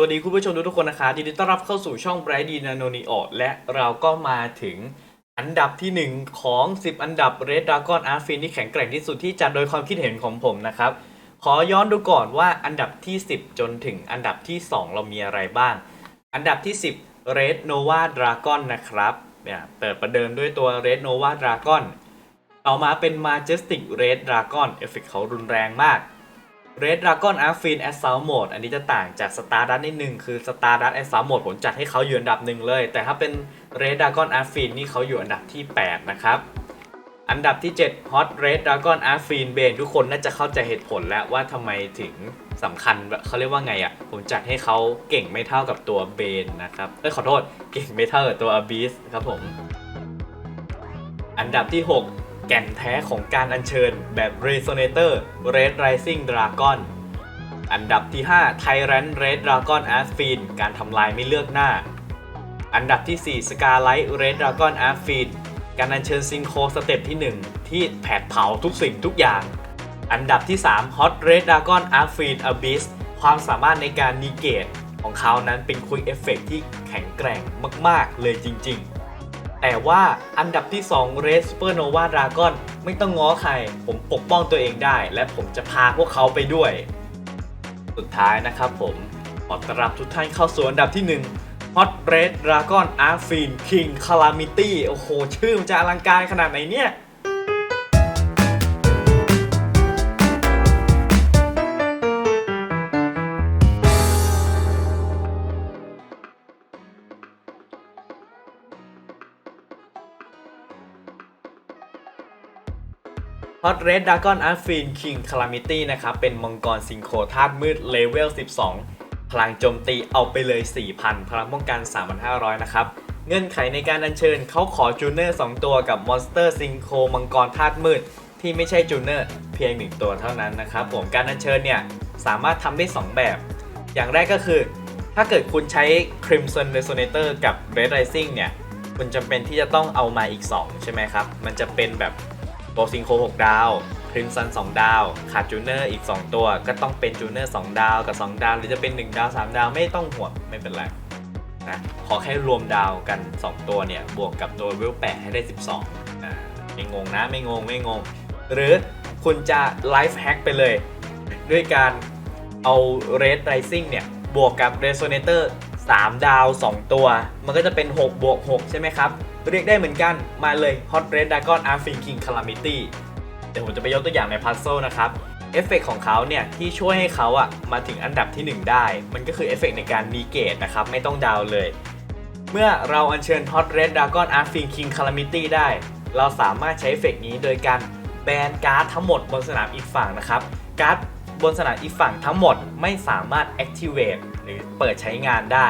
วัสดีคุณผู้ชมทุกๆคนนะครับยินดีต้อนรับเข้าสู่ช่อง Bright d n a n o n i o และเราก็มาถึงอันดับที่ 1 ของ 10 อันดับ Red Dragon Art Fin ที่แข็งแกร่งที่สุดที่จัดโดยความคิดเห็นของผมนะครับ ขอย้อนดูก่อนว่าอันดับที่ 10 จนถึงอันดับที่ 2 เรามีอะไรบ้าง อันดับที่ 10 Red Nova Dragon นะครับเนี่ยเปิดประเดิมด้วยตัว Red Nova Dragon ต่อมาเป็น Majestic Red Dragon เอฟเฟกต์เขารุนแรงมาก Red Dragon a r f i n Assault Mode อันนี้จะต่างจาก Stardust นิดนึงคือ Stardust Assault Mode ผมจัดให้เขาอยู่อันดับหนึ่งเลย แต่ถ้าเป็น Red Dragon a r f i n นี่เขาอยู่อันดับที่ 8 นะครับอันดับที่ 7 Hot Red Dragon a r f i n Bane ทุกคนน่าจะเข้าใจเหตุผลแล้วว่าทำไมถึงสำคัญเขาเรียกว่าไงอะ่ะ ผมจัดให้เขาเก่งไม่เท่ากับตัว Bane นะครับเอ้ยขอโทษเก่งไม่เท่ากับตัว Abyss ครับผม อันดับที่ 6 แก่นแท้ของการอัญเชิญแบบ Resonator Red Rising Dragon อันดับที่ 5 Tyrant Red Dragon a s f i n การทำลายไม่เลือกหน้า อันดับที่ 4 Scarlight Red Dragon a s f i n การอัญเชิญซิงโคสเต็ปที่ 1 ที่แผดเผาทุกสิ่งทุกอย่าง อันดับที่ 3 Hot Red Dragon a s f i n Abyss ความสามารถในการนิเกตของเขานั้นเป็นค u ิ c เอฟเฟกที่แข็งแกร่งมาก ๆ เลยจริง ๆ แต่ว่าอันดับที่2 Red Supernova Dragon ไม่ต้องง้อใคร ผมปกป้องตัวเองได้ และผมจะพาพวกเขาไปด้วย สุดท้ายนะครับผม ขอต้อนรับทุกท่านเข้าสู่อันดับที่ 1 Hot Red Dragon a r f i n King Calamity โอ้โห ชื่อมันจะอลังการขนาดไหนเนี่ย Hot Red Dragon a r f i n King Calamity นะครับ เป็นมังกรซิงโคธาตุมืดเลเวล 12 พลังโจมตีเอาไปเลย 4,000 พลังป้องกัน 3,500 นะครับ เงื่อนไขในการอัญเชิญเขาขอจูเนอร์ 2 ตัวกับมอนสเตอร์ซิงโคมังกรธาตุมืด ที่ไม่ใช่จูเนอร์ เพียง 1 ตัวเท่านั้นนะครับผมการอัญเชิญเนี่ย สามารถทำได้ 2 แบบ อย่างแรกก็คือ ถ้าเกิดคุณใช้ Crimson Resonator กับ Red Rising เนี่ย คุณจำเป็นที่จะต้องเอามาอีก 2 ใช่ไหมครับ มันจะเป็นแบบ บซิงโค6ดาวคริมซัน2ดาว ขาดจูเนอร์อีก 2 ตัว ก็ต้องเป็นจูเนอร์2ดาวกับ 2 ดาว หรือจะเป็น 1 ดาว 3 ดาวไม่ต้องห่วงไม่เป็นไรนะขอแค่รวมดาวกัน 2 ตัวเนี่ย บวกกับตัวเวล8ให้ได้ 12อ่าไม่งงนะไม่งงไม่งง หรือคุณจะไลฟ์แฮ็กไปเลย ด้วยการเอา Red Rising เนี่ย บวกกับ Resonator 3ดาว 2 ตัว มันก็จะเป็น 6 บวก 6 ใช่ไหมครับ เรียกได้เหมือนกันมาเลย Hot Red Dragon a r f i n King Calamity เดี๋ยวผมจะไปยกตัวอย่างในพัซเซิลนะครับเอฟเฟกของเขาเนี่ยที่ช่วยให้เขาอะมาถึงอันดับที่ 1 ได้ มันก็คือเอฟเฟกในการนีเกตนะครับ ไม่ต้องดาวเลย เมื่อเราอัญเชิญ Hot Red Dragon a r f i n King Calamity ได้ เราสามารถใช้เอฟเฟกนี้โดยการแบนการ์ดทั้งหมดบนสนามอีกฝั่งนะครับ การ์ดบนสนามอีกฝั่งทั้งหมดไม่สามารถ activate หรือเปิดใช้งานได้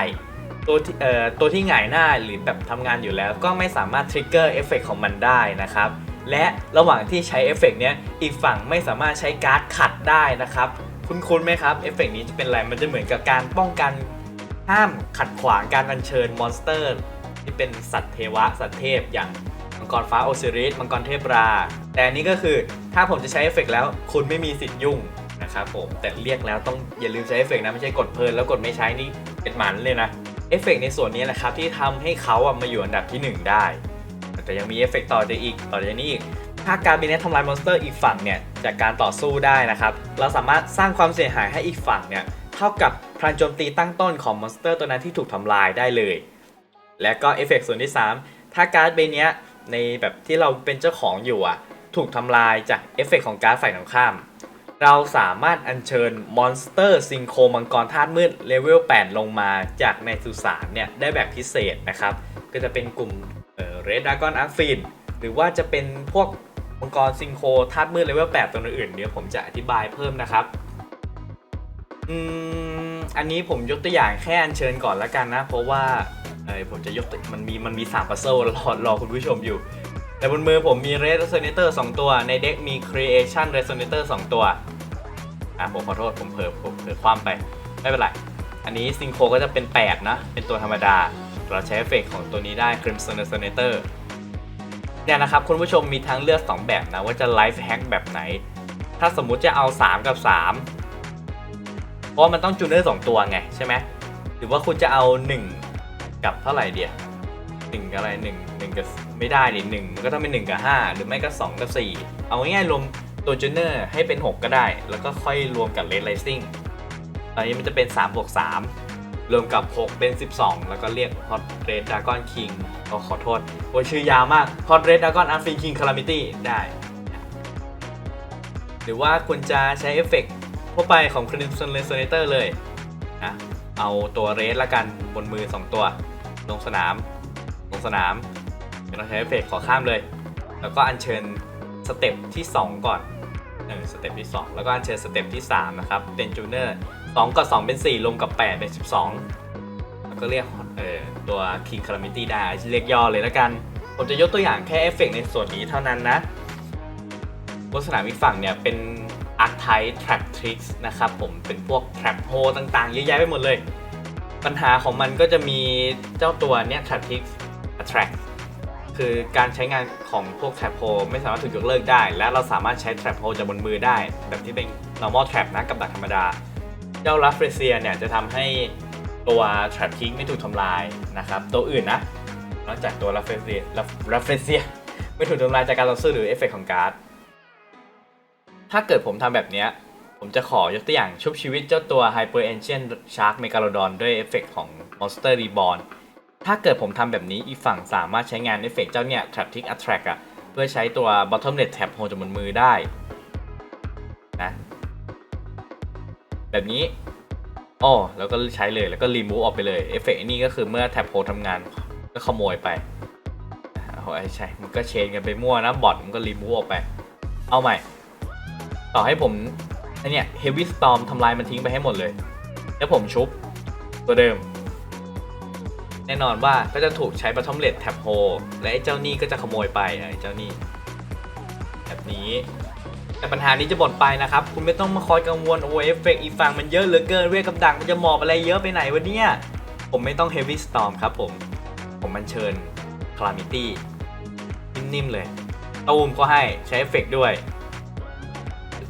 ตัวที่เอ่อตัวที่หงายหน้าหรือแบบทำงานอยู่แล้ว ก็ไม่สามารถทริกเกอร์เอฟเฟกของมันได้นะครับและระหว่างที่ใช้เอฟเฟกเนี้ยอีกฝั่งไม่สามารถใช้การ์ดขัดได้นะครับคุ้นๆไหมครับเอฟเฟกนี้จะเป็นอะไรมันจะเหมือนกับการป้องกันห้ามขัดขวางการอัญเชิญมอนสเตอร์ ที่เป็นสัตว์เทวะ สัตว์เทพอย่างมังกรฟ้าโอซิริสมังกรเทพรา แต่อันนี้ก็คือถ้าผมจะใช้เอฟเฟกแล้ว คุณไม่มีสิทธิ์ยุ่งนะครับผมแต่เรียกแล้วต้องอย่าลืมใช้เอฟเฟกนะไม่ใช่กดเพลินแล้วกดไม่ใช้นี่เป็นหมันเลยนะ เอฟเฟกต์ในส่วนนี้แหละครับที่ทำให้เขาอะมาอยู่อันดับที่ 1 ได้ แต่ยังมีเอฟเฟกต์ต่อจากอีกต่อจากนี้อีกถ้าการบินเนตทำลายมอนสเตอร์อีกฝั่งเนี่ยจากการต่อสู้ได้นะครับ เราสามารถสร้างความเสียหายให้อีกฝั่งเนี่ยเท่ากับพลังโจมตีตั้งต้นของมอนสเตอร์ตัวนั้นที่ถูกทำลายได้เลย และก็เอฟเฟกต์ส่วนที่ 3 ถ้าการ์ดใบนี้ในแบบที่เราเป็นเจ้าของอยู่อะถูกทำลายจากเอฟเฟกต์ของการ์ดฝ่ายตรงข้าม เราสามารถอัญเชิญมอนสเตอร์ซิงโคมังกรธาตุมืดเลเวล 8 ลงมาจากในสุสานเนี่ย ได้แบบพิเศษนะครับ ก็จะเป็นกลุ่มเรดดากอนอาร์ฟินหรือว่าจะเป็นพวกมังกรซิงโคธาตุมืดเลเวล 8 ตัวอื่นเดี๋ยวผมจะอธิบายเพิ่มนะครับอืมอันนี้ผมยกตัวอย่างแค่อัญเชิญก่อนละกันนะ เพราะว่าเออผมจะยกมันมีมันมี3 puzzle รอรอคุณผู้ชมอยู่ แต่บนมือผมมี Red Resonator 2 ตัว ในเด็กมี Creation Resonator 2 ตัว อะผมขอโทษผมเผลอผมเผลอความไป ไม่เป็นไร อันนี้ซิงโคก็จะเป็น 8 นะ เป็นตัวธรรมดา เราใช้เอฟเฟกของตัวนี้ได้ Crimson Resonator เนี่ยนะครับคุณผู้ชมมีทางเลือก 2 แบบนะ ว่าจะ Life Hack แบบไหน ถ้าสมมุติจะเอา 3 กับ 3 เพราะมันต้องจูเนอร์ 2 ตัวไงใช่ไหมหรือว่าคุณจะเอา 1 กับเท่าไหร่เดียหนึ่งกับอะไรหนึ่ง หนึ่งกับไม่ได้ดิหนึ่งมันก็ต้องเป็นหนึ่งกับห้าหรือไม่ก็สองกับสี่เอาง่ายๆรวมตัวจูเนอร์ให้เป็น 6 ก็ได้ แล้วก็ค่อยรวมกับเลดไ i ซิ่งตอนนี้มันจะเป็น3บวก3รวมกับ 6 เป็น 12 แล้วก็เรียก Hot Red Dragon King ก็ขอโทษ โอ้ชื่อยาวมาก Hot Red Dragon a r f i n King Calamity ได้ หรือว่าคุณจะใช้เอฟเฟกต์ทั่วไปของ Crimson Resonator เลยนะเอาตัวเรสละกันบนมือ 2 ตัว ลงสนาม ลงสนาม ไม่ต้องใช้เฟก์ขอข้ามเลย แล้วก็อัญเชิญสเต็ปที่ 2 ก่อนเออสเต็ปที่ 2 แล้วก็อัญเชิญสเต็ปที่ 3 นะครับ เป็นจูเนอร์2กับ 2 เป็น 4 ลงกับ 8 เป็น 12 แล้วก็เรียกเออตัว King Calamity ได้เรียกย่อเลยและกัน ผมจะยกตัวอย่างแค่เอฟเฟก์ในส่วนนี้เท่านั้นนะบนสนามอีกฝั่งเนี่ยเป็น Archetype Trap Tricks นะครับผมเป็นพวก Trap Hole ต่างๆ เยอะแยะไปหมดเลย ปัญหาของมันก็จะมีเจ้าตัวเนี่ย Trap Tricks Attract คือการใช้งานของพวก Trap Hole ไม่สามารถถูกยกเลิกได้ และเราสามารถใช้ Trap Hole จากบนมือได้ แบบที่เป็น normal trap นะกับดักธรรมดา เจ้า r a f r e s i a เนี่ยจะทำให้ตัว Trap Trick ไม่ถูกทำลายนะครับ ตัวอื่นนะ นอกจากตัว r a f r e s i a r a f r e s i a ไม่ถูกทำลายจากการต่อสู้หรือเอฟเฟกต์ของการ์ด ถ้าเกิดผมทำแบบนี้ผมจะขอยกตัวอย่างชุบชีวิตเจ้าตัว Hyper Ancient Shark Megalodon ด้วยเอฟเฟกต์ของ Monster Reborn ถ้าเกิดผมทำแบบนี้อีกฝั่งสามารถใช้งานเอฟเฟกต์เจ้าเนี่ย Traptic Attract อะเพื่อใช้ตัว Bottomless Tap Hold จากบนมือได้นะแบบนี้โอ้แล้วก็ใช้เลยแล้วก็ remove ออกไปเลยเอฟเฟกต์นี้ก็คือเมื่อ Tap Hold ทำงานก็ขโมยไปโอ้ยใช่ มันก็เชนกันไปมั่วนะบอทมันก็ remove ออกไป เอาใหม่ ต่อให้ผมไอเนี่ย Heavy Storm ทำลายมันทิ้งไปให้หมดเลย แล้วผมชุบตัวเดิม แน่นอนว่าก็จะถูกใช้ Bottomless Tap Hole และไอ้เจ้านี่ก็จะขโมยไปไอ้เจ้านี่แบบนี้ แต่ปัญหานี้จะหมดไปนะครับ คุณไม่ต้องมาคอยกังวลโอ้เอฟเฟกอีกฝั่งมันเยอะเหลือเกินเวทกับดักมันจะหมอบอะไรเยอะไปไหนวะเนี่ยผมไม่ต้อง Heavy Storm ครับผม ผมมันเชิญ Calamity นิ่มๆเลยตูมก็ให้ใช้เอฟเฟกด้วย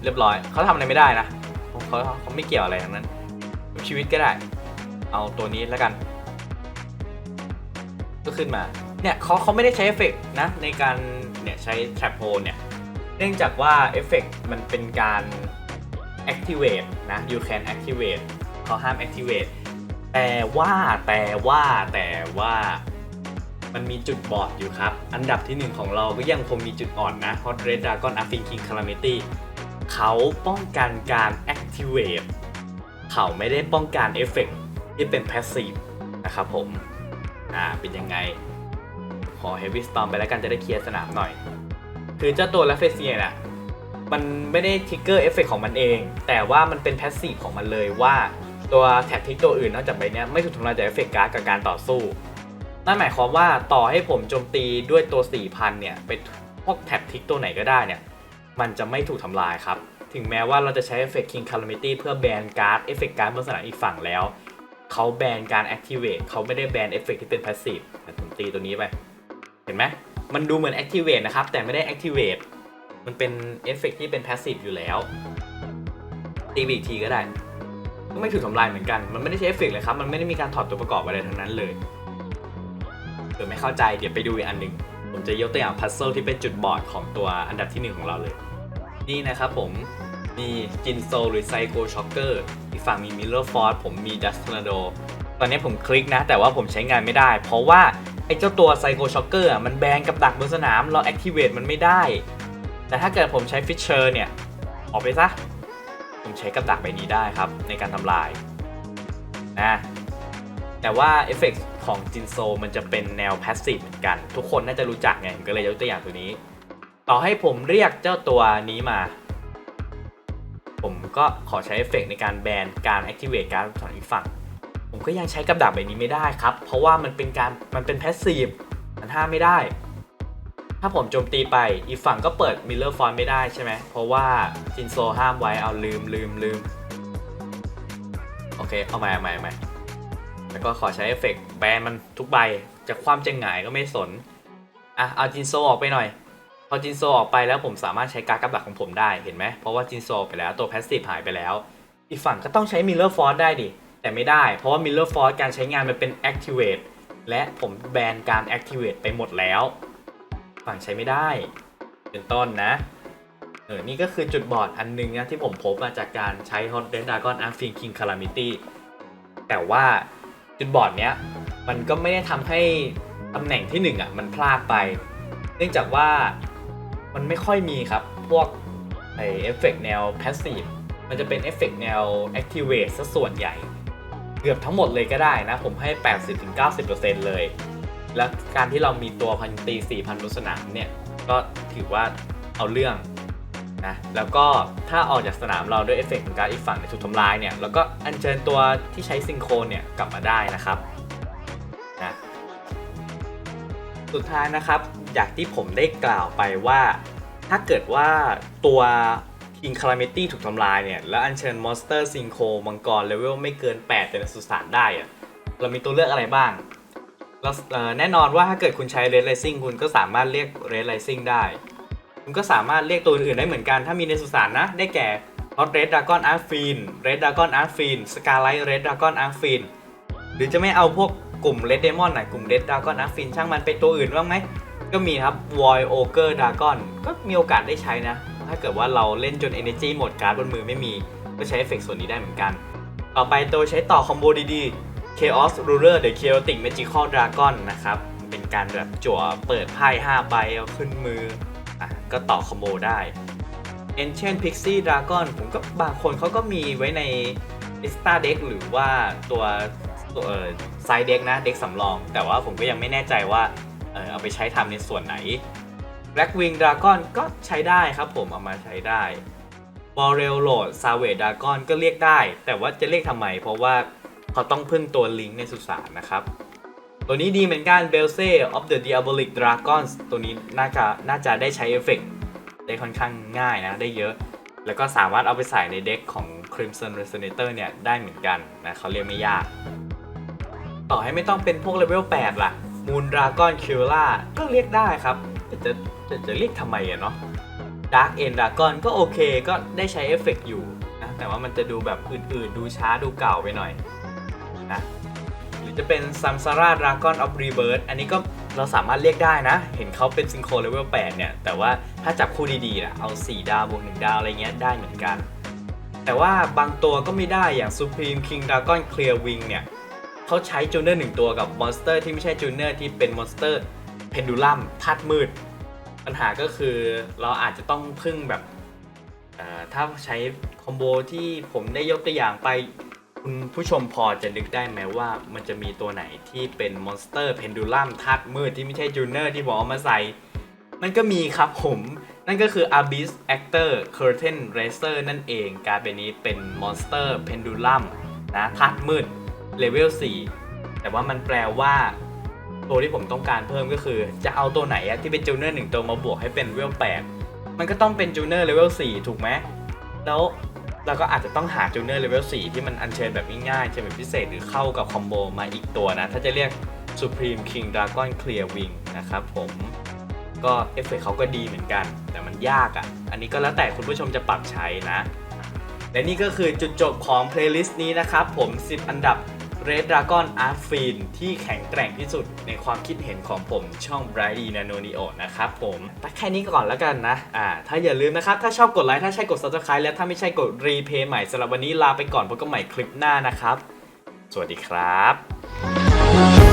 เรียบร้อย เขาทำอะไรไม่ได้นะเขาเขาเขาไม่เกี่ยวอะไรทั้งนั้น ชีวิตก็ได้ เอาตัวนี้แล้วกัน ก็ขึ้นมา เนี่ยเขาเขาไม่ได้ใช้เอฟเฟกต์นะในการเนี่ยใช้ trap hole เนี่ย เนื่องจากว่าเอฟเฟกต์มันเป็นการ activate นะ you can activate เขาห้าม activate แต่ว่าแต่ว่าแต่ว่ามันมีจุดบอดอยู่ครับ อันดับที่หนึ่งของเราก็ยังคงมีจุดอ่อนนะ Hot Red Dragon a f f i n King Calamity เขาป้องกันการ activate เขาไม่ได้ป้องกันเอฟเฟกต์ที่เป็น passive นะครับผม อ่าเป็นยังไง ขอ Heavy Storm ไปแล้วกันจะได้เคลียร์สนามหน่อย คือเจ้าตัว l a f e s i e น่ะมันไม่ได้ทิกเกอร์เอฟเฟกของมันเอง แต่ว่ามันเป็น passive ของมันเลยว่าตัวแท็บทิกตัวอื่นนอกจากใบเนี้ยไม่ถูกทำลายจากเอฟเฟกการ์ดกับการต่อสู้นั่นหมายความว่าต่อให้ผมโจมตีด้วยตัว 4,000 เนี่ยเป็นพวกแท็บทิกตัวไหนก็ได้เนี่ย มันจะไม่ถูกทำลายครับ ถึงแม้ว่าเราจะใช้เอฟเฟก King Calamity เพื่อแบนการ์ดเอฟเฟกการ์ดบนสนามอีกฝั่งแล้ว เขาแบนการ activate เขาไม่ได้แบนเอฟเฟกที่เป็น passive ผมตีตัวนี้ไป เห็นไหมมันดูเหมือน activate นะครับ แต่ไม่ได้ activate มันเป็นเอฟเฟกที่เป็น passive อยู่แล้ว ตีอีกทีก็ได้ ก็ไม่ถูกทำลายเหมือนกัน มันไม่ได้ใช้เอฟเฟกเลยครับ มันไม่ได้มีการถอดตัวประกอบอะไรทั้งนั้นเลยเกิดไม่เข้าใจเดี๋ยวไปดูอีกอันหนึ่งผมจะยกตัวอย่างพัซเซิลที่เป็นจุดบอดของตัวอันดับที่หนึ่งของเราเลย นี่นะครับผม มีจินโซหรือไซโคช็อกเกอร์อีกฝั่งมีมิลเลอร์ฟอร์ดผมมีดัสทอร์นาโดตอนนี้ผมคลิกนะ แต่ว่าผมใช้งานไม่ได้ เพราะว่า ไอ้เจ้าตัวไซโคช็อกเกอร์มันแบนกับดักบนสนาม เราแอคทีเวตมันไม่ได้ แต่ถ้าเกิดผมใช้ฟิชเชอร์เนี่ย ออกไปซะ ผมใช้กับดักใบนี้ได้ครับ ในการทำลายนะแต่ว่าเอฟเฟกของจินโซมันจะเป็นแนวพาสซีฟเหมือนกัน ทุกคนน่าจะรู้จักไงก็เลยยกตัวอย่างตัวนี้ ต่อให้ผมเรียกเจ้าตัวนี้มา ผมก็ขอใช้เอฟเฟกในการแบนการ activate การของอีกฝั่ง ผมก็ยังใช้กับดักแบบนี้ไม่ได้ครับ เพราะว่ามันเป็นการมันเป็น passive มันห้ามไม่ได้ ถ้าผมโจมตีไปอีกฝั่งก็เปิด Miller Font ไม่ได้ใช่ไหมเพราะว่าจินโซห้ามไว้เอาลืมลืมลืมโอเคเอาใหม่เอาใหม่เอาใหม่แล้วก็ขอใช้เอฟเฟกต์แบนมันทุกใบจะความจะหงายก็ไม่สนอะเอาจินโซออกไปหน่อย พอจินโซออกไปแล้วผมสามารถใช้การดกับดักของผมได้เห็นไหมเพราะว่าจินโซไปแล้วตัวแพสซีฟหายไปแล้ว อีกฝั่งก็ต้องใช้มิลเลอร์ฟอนได้ดิ แต่ไม่ได้ เพราะว่า Miller Force การใช้งานมันเป็น Activate และผมแบนการ Activate ไปหมดแล้ว ฝั่งใช้ไม่ได้ เป็นต้นนะเออนี่ก็คือจุดบอดอันหนึงนะที่ผมพบมาจากการใช้ Hot Red Dragon a r f i n King Calamity แต่ว่าจุดบอดเนี้ยมันก็ไม่ได้ทำให้ตำแหน่งที่หนึ่งอะมันพลาดไป เนื่องจากว่า มันไม่ค่อยมีครับ พวกไอเอฟเฟกแนว Passive มันจะเป็นเอฟเฟกแนว Activate ซะส่วนใหญ่ เกือบทั้งหมดเลยก็ได้นะ ผมให้ 80-90%เลย แล้วการที่เรามีตัวพันตี 4,000บนสนามเนี่ย ก็ถือว่าเอาเรื่องนะแล้วก็ถ้าออกจากสนามเราด้วยเอฟเฟกต์ของการอีกฝั่งในถูกทำลายเนี่ยแล้วก็อัญเชิญตัวที่ใช้ซิงโครเนี่ยกลับมาได้นะครับนะสุดท้ายนะครับ อย่างที่ผมได้กล่าวไปว่า ถ้าเกิดว่าตัว King Calamity ถูกทำลายเนี่ย แล้วอัญเชิญมอนสเตอร์ซิงโคมังกรเลเวลไม่เกิน 8 แต่ในสุสานได้อะเรามีตัวเลือกอะไรบ้างแล้วเแน่นอนว่าถ้าเกิดคุณใช้ Red Rising คุณก็สามารถเรียก Red Rising ได้ คุณก็สามารถเรียกตัวอื่นได้เหมือนกันถ้ามีในสุสานนะ ได้แก่ Hot Red Dragon a r f i n Red Dragon a r f i n Scarlight Red Dragon a r f i n หรือจะไม่เอาพวกกลุ่ม Red Demon น่ะกลุ่ม Red Dragon a r f i n ช่างมันเป็นตัวอื่นบ้างไหม ก็มีครับ Void Ogre Dragon ก็มีโอกาสได้ใช้นะ ถ้าเกิดว่าเราเล่นจน Energy หมดการ์ดบนมือไม่มี ก็ใช้เอฟเฟกต์ส่วนนี้ได้เหมือนกัน ต่อไปตัวใช้ต่อคอมโบดีๆ Chaos Ruler The Chaotic Magical Dragon นะครับ เป็นการแบบจั่วเปิดไพ่5ใบเอาขึ้นมืออะก็ต่อคอมโบได้ Ancient Pixie Dragon ผมก็บางคนเขาก็มีไว้ใน Extra Deck หรือว่าตัวตัวเอ่อ Side Deck นะเด็กสำรอง แต่ว่าผมก็ยังไม่แน่ใจว่า เอาไปใช้ทำในส่วนไหน Blackwing Dragon ก็ใช้ได้ครับผมเอามาใช้ได้ b o r e l l o d Savage Dragon ก็เรียกได้ แต่ว่าจะเรียกทำไม เพราะว่าเขาต้องพึ่งตัวลิงก์ในสุสานนะครับ ตัวนี้ดีเหมือนกัน b e l s e of the Diabolic Dragons ตัวนี้น่าจะน่าจะได้ใช้เอฟเฟกต์ได้ค่อนข้างง่ายนะ ได้เยอะ แล้วก็สามารถเอาไปใส่ในเด็กของ Crimson Resonator เนี่ยได้เหมือนกันนะเขาเรียกไม่ยาก ต่อให้ไม่ต้องเป็นพวกเลเวล8ล่ะ Moon Dragon k i l l a ก็เรียกได้ครับ แต่จะจะจะเรียกทำไมอะเนาะ Dark End Dragon ก็โอเคก็ได้ใช้เอฟเฟกต์อยู่นะแต่ว่ามันจะดูแบบอื่นๆ ดูช้าดูเก่าไปหน่อยนะหรือจะเป็น Samsara Dragon of Rebirth อันนี้ก็เราสามารถเรียกได้นะ เห็นเขาเป็นซิงโครเลเวล8เนี่ย แต่ว่าถ้าจับคู่ดีๆนะเอา 4 ดาวบวก1ดาวอะไรเงี้ยได้เหมือนกัน แต่ว่าบางตัวก็ไม่ได้อย่าง Supreme King Dragon Clear Wing เนี่ย เขาใช้จูเนอร์หนึ่งตัวกับมอนสเตอร์ที่ไม่ใช่จูเนอร์ที่เป็นมอนสเตอร์เพนดูลัมธาตุมืด ปัญหาก็คือเราอาจจะต้องพึ่งแบบถ้าใช้คอมโบที่ผมได้ยกตัวอย่างไปคุณผู้ชมพอจะนึกได้ไหมว่ามันจะมีตัวไหนที่เป็นมอนสเตอร์เพนดูลัมธาตุมืดที่ไม่ใช่จูเนอร์ที่ผมเอามาใส่ มันก็มีครับผม นั่นก็คือ Abyss Actor Curtain Racer นั่นเอง การเป็นนี้เป็นมอนสเตอร์เพนดูลัมนะธาตุมืด เลเวล4แต่ว่ามันแปลว่า ตัวที่ผมต้องการเพิ่มก็คือ จะเอาตัวไหนอะที่เป็นจูเนอร์หนึ่งตัวมาบวกให้เป็นเลเวล8มันก็ต้องเป็นจูเนอร์เลเวล4ถูกไหมแล้วเราก็อาจจะต้องหาจูเนอร์เลเวล4ที่มันอัญเชิญแบบง่ายๆเช่นแบบพิเศษหรือเข้ากับคอมโบมาอีกตัวนะ ถ้าจะเรียก Supreme King Dragon Clear Wing นะครับผมก็เอฟเฟกเขาก็ดีเหมือนกัน แต่มันยากอะ่ะ อันนี้ก็แล้วแต่คุณผู้ชมจะปรับใช้นะ และนี่ก็คือจุดจบของเพลย์ลิสต์นี้นะครับผม 10 อันดับ Red Dragon Art f i n ที่แข็งแกร่งที่สุดในความคิดเห็นของผมช่อง Brighty Nano Neo นะครับผมแต่แค่นี้ก่อนแล้วกันนะ อ่า ถ้าอย่าลืมนะครับ ถ้าชอบกดไลค์ ถ้าใช่กด Subscribe และถ้าไม่ใช่กดรีเพย์ใหม่สำหรับวันนี้ลาไปก่อนพบกันใหม่คลิปหน้านะครับ สวัสดีครับ